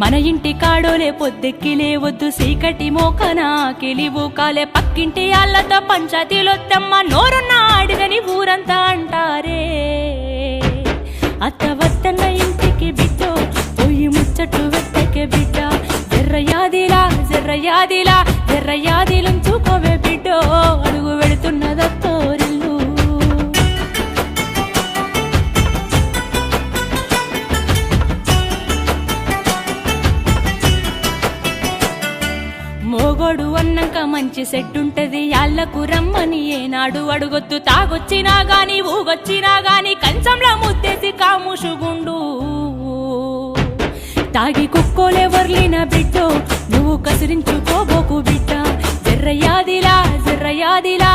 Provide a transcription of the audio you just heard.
మన ఇంటి కాడోలే పొద్దెక్కి లేవద్దు సీకటి మోకన కిలివు కాలే పక్కింటి అల్లతో పంచాయతీలొత్తమ్మ నోరున్న ఆడిదని ఊరంతా అంటారే. అత్త వద్దన్న ఇంటికి బిడ్డో పోయి ముచ్చట్లు వెత్తకే బిడ్డ. జర్రయాదిలా జర్రయాదిలా జర్రయాదిలుంచుకోవే బిడ్డో. మోగోడు అన్నంక మంచి సెట్ ఉంటది యాళ్ళకు రమ్మని ఏనాడు అడుగొద్దు. తాగొచ్చినా గాని ఊగొచ్చినా గాని కంచంలో ముత్తేసి కాముషుగుండు. తాగి కుక్కోలే వర్లిన బిడ్డో నువ్వు కసిరించుకోబోకు బిడ్డ. జర్రయాదిలా జర్రయాదిలా.